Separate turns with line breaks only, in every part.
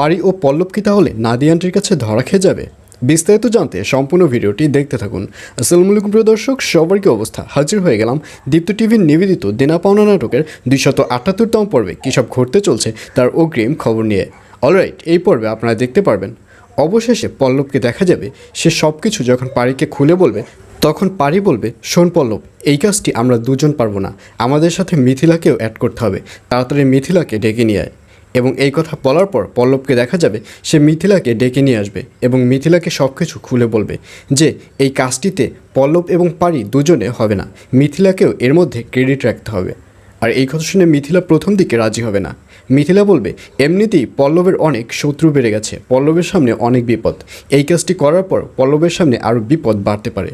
পারি ও পল্লব কি তাহলে নাদিয়া আন্টির কাছে ধরা খেয়ে যাবে? বিস্তারিত জানতে সম্পূর্ণ ভিডিওটি দেখতে থাকুন। আসসালামু আলাইকুম প্রিয় দর্শক, সবার কি অবস্থা? হাজির হয়ে গেলাম দীপ্ত টিভির নিবেদিত দেনা পাওনা নাটকের দুইশত আটাত্তরতম পর্বে। কী সব ঘটতে চলছে তার অগ্রিম খবর নিয়ে। অলরাইট এই পর্বে আপনারা দেখতে পারবেন, অবশেষে পল্লবকে দেখা যাবে। সে সব কিছু যখন পারিকে খুলে বলবে, তখন পারি বলবে, শোন পল্লব, এই কাজটি আমরা দুজন পারব না। আমাদের সাথে মিথিলাকেও অ্যাড করতে হবে। তাড়াতাড়ি মিথিলাকে ডেকে নিয়ে আয়। এবং এই কথা বলার পর পল্লবকে দেখা যাবে সে মিথিলাকে ডেকে নিয়ে আসবে এবং মিথিলাকে সব কিছু খুলে বলবে যে, এই কাজটিতে পল্লব এবং পারি দুজনে হবে না। মিথিলাকেও এর মধ্যে ক্রেডিট রাখতে হবে। আর এই কথা শুনে মিথিলা প্রথম দিকে রাজি হবে না। মিথিলা বলবে, এমনিতেই পল্লবের অনেক শত্রু বেড়ে গেছে। পল্লবের সামনে অনেক বিপদ। এই কাজটি করার পর পল্লবের সামনে আরও বিপদ বাড়তে পারে।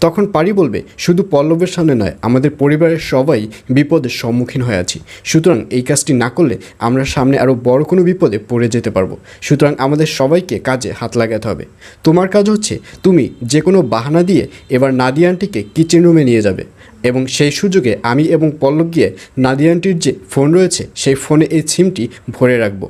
তখন পারি বলবে, শুধু পল্লবের সামনে নয়, আমাদের পরিবারের সবাই বিপদের সম্মুখীন হয়ে আছি। সুতরাং এই কাজটি না করলে আমরা সামনে আরও বড় কোনো বিপদে পড়ে যেতে পারব। সুতরাং আমাদের সবাইকে কাজে হাত লাগাতে হবে। তোমার কাজ হচ্ছে, তুমি যে কোনো বাহানা দিয়ে এবার নাদিয়া আন্টিকে কিচেন রুমে নিয়ে যাবে। এবং সেই সুযোগে আমি এবং পল্লব গিয়ে নাদিয়া আন্টির যে ফোন রয়েছে, সেই ফোনে এই সিমটি ভরে রাখব।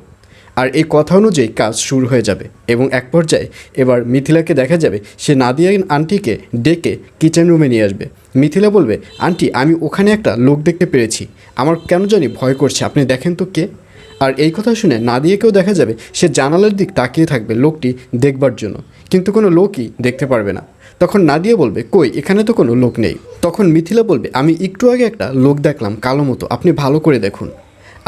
আর এই কথা অনুযায়ী কাজ শুরু হয়ে যাবে এবং এক পর্যায়ে এবার মিথিলাকে দেখা যাবে সে নাদিয়া আন্টিকে ডেকে কিচেন রুমে নিয়ে আসবে। মিথিলা বলবে, আন্টি, আমি ওখানে একটা লোক দেখতে পেরেছি। আমার কেন জানি ভয় করছে। আপনি দেখেন তো কে? আর এই কথা শুনে নাদিয়াকেও দেখা যাবে সে জানালার দিক তাকিয়ে থাকবে লোকটি দেখবার জন্য। কিন্তু কোনো লোকই দেখতে পারবে না। তখন নাদিয়া বলবে, কই, এখানে তো কোনো লোক নেই। তখন মিথিলা বলবে, আমি একটু আগে একটা লোক দেখলাম, কালো মতো। আপনি ভালো করে দেখুন।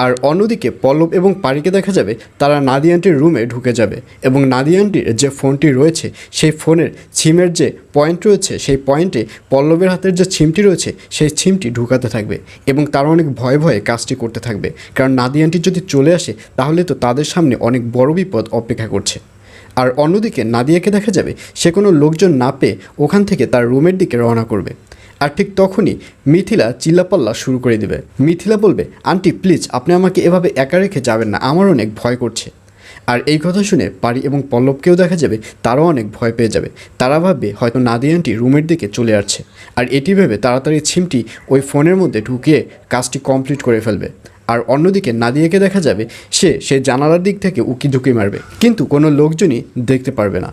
আর অন্যদিকে পল্লব এবং পারিকে দেখা যাবে, তারা নাদিয়া আন্টির রুমে ঢুকে যাবে এবং নাদিয়া আন্টির যে ফোনটি রয়েছে, সেই ফোনের সিমের যে পয়েন্ট রয়েছে, সেই পয়েন্টে পল্লবের হাতের যে ছিমটি রয়েছে, সেই ছিমটি ঢুকাতে থাকবে এবং তারা অনেক ভয়ে ভয়ে কাজটি করতে থাকবে। কারণ নাদিয়া আন্টি যদি চলে আসে, তাহলে তো তাদের সামনে অনেক বড় বিপদ অপেক্ষা করছে। আর অন্যদিকে নাদিয়াকে দেখা যাবে, সে কোনো লোকজন না পেয়ে ওখান থেকে তার রুমের দিকে রওনা করবে। আর ঠিক তখনই মিথিলা চিল্লাপাল্লা শুরু করে দেবে। মিথিলা বলবে, আন্টি, প্লিজ, আপনি আমাকে এভাবে একা রেখে যাবেন না, আমার অনেক ভয় করছে। আর এই কথা শুনে পারি এবং পল্লবকেও দেখা যাবে তারাও অনেক ভয় পেয়ে যাবে। তারা ভাববে, হয়তো নাদিয়া আন্টি রুমের দিকে চলে আসছে। আর এটি ভেবে তাড়াতাড়ি ছিমটি ওই ফোনের মধ্যে ঢুকিয়ে কাজটি কমপ্লিট করে ফেলবে। আর অন্যদিকে নাদিয়াকে দেখা যাবে, সে সে জানালার দিক থেকে উকি ঝুঁকি মারবে। কিন্তু কোনো লোকজনই দেখতে পারবে না।